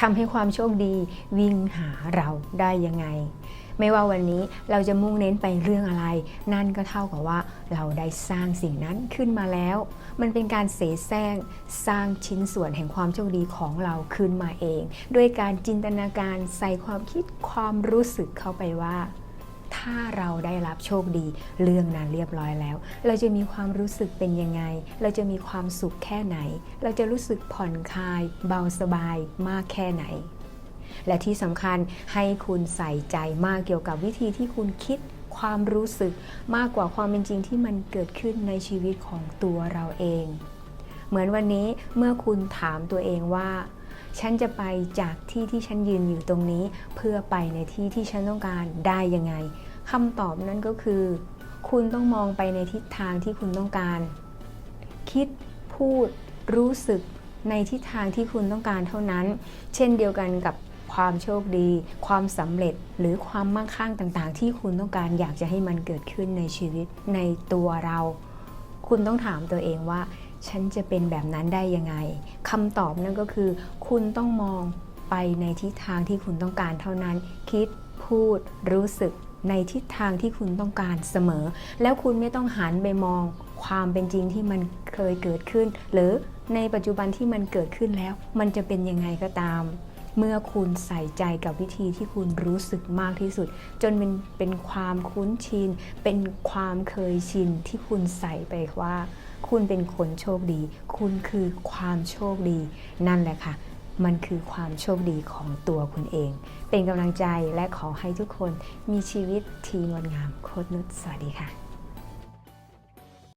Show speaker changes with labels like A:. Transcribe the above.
A: ทำให้ความโชคดีวิ่งหาเราได้ยังไง ไม่ว่าวันนี้เราจะมุ่งเน้นไปเรื่องอะไร นั่นก็เท่ากับว่าเราได้สร้างสิ่งนั้นขึ้นมาแล้ว มันเป็นการเสแสร้งสร้างชิ้นส่วนแห่งความโชคดีของเราขึ้นมาเอง ด้วยการจินตนาการใส่ความคิดความรู้สึกเข้าไปว่า ถ้าเราได้รับโชคดี เรื่องนั้นเรียบร้อยแล้ว เราจะมีความรู้สึกเป็นยังไง เราจะมีความสุขแค่ไหน เราจะรู้สึกผ่อนคลาย เบาสบายมากแค่ไหน และที่สำคัญให้คุณใส่ใจมากเกี่ยวกับวิธีที่คุณคิดความรู้สึกมากกว่าความเป็นจริงที่มันเกิดขึ้นในชีวิตของตัวเราเอง เหมือนวันนี้เมื่อคุณถามตัวเองว่า ฉันจะไปจากที่ที่ฉันยืนอยู่ตรงนี้ เพื่อไปในที่ที่ฉันต้องการได้ยังไงคำตอบนั้นก็คือ คุณต้องมองไปในทิศทางที่คุณต้องการ คิดพูดรู้สึกในทิศทางที่คุณต้องการเท่านั้น เช่นเดียวกันกับความโชคดี ความสำเร็จหรือความมั่งคั่งต่างๆ ที่คุณต้องการอยากจะให้มันเกิดขึ้นในชีวิตในตัวเรา คุณต้องถามตัวเองว่า ฉันจะเป็นแบบนั้นได้ยังไงคำตอบนั่นก็คือ คุณต้องมองไปในทิศทางที่คุณต้องการเท่านั้น คิดพูดรู้สึกในทิศทางที่คุณต้องการเสมอ แล้วคุณไม่ต้องหันไปมองความเป็นจริงที่มันเคยเกิดขึ้น หรือในปัจจุบันที่มันเกิดขึ้นแล้ว มันจะเป็นยังไงก็ตาม เมื่อคุณใส่ใจกับวิธีที่คุณรู้สึกมากที่สุด จนเป็นเป็นความคุ้นชิน เป็นความเคยชินที่คุณใส่ไปว่า คุณเป็นคนโชคดี คุณคือความโชคดี นั่นแหละค่ะ มันคือความโชคดีของตัวคุณเอง เป็นกำลังใจและขอให้ทุกคนมีชีวิตที่งดงามโคตรนุชสวัสดีค่ะ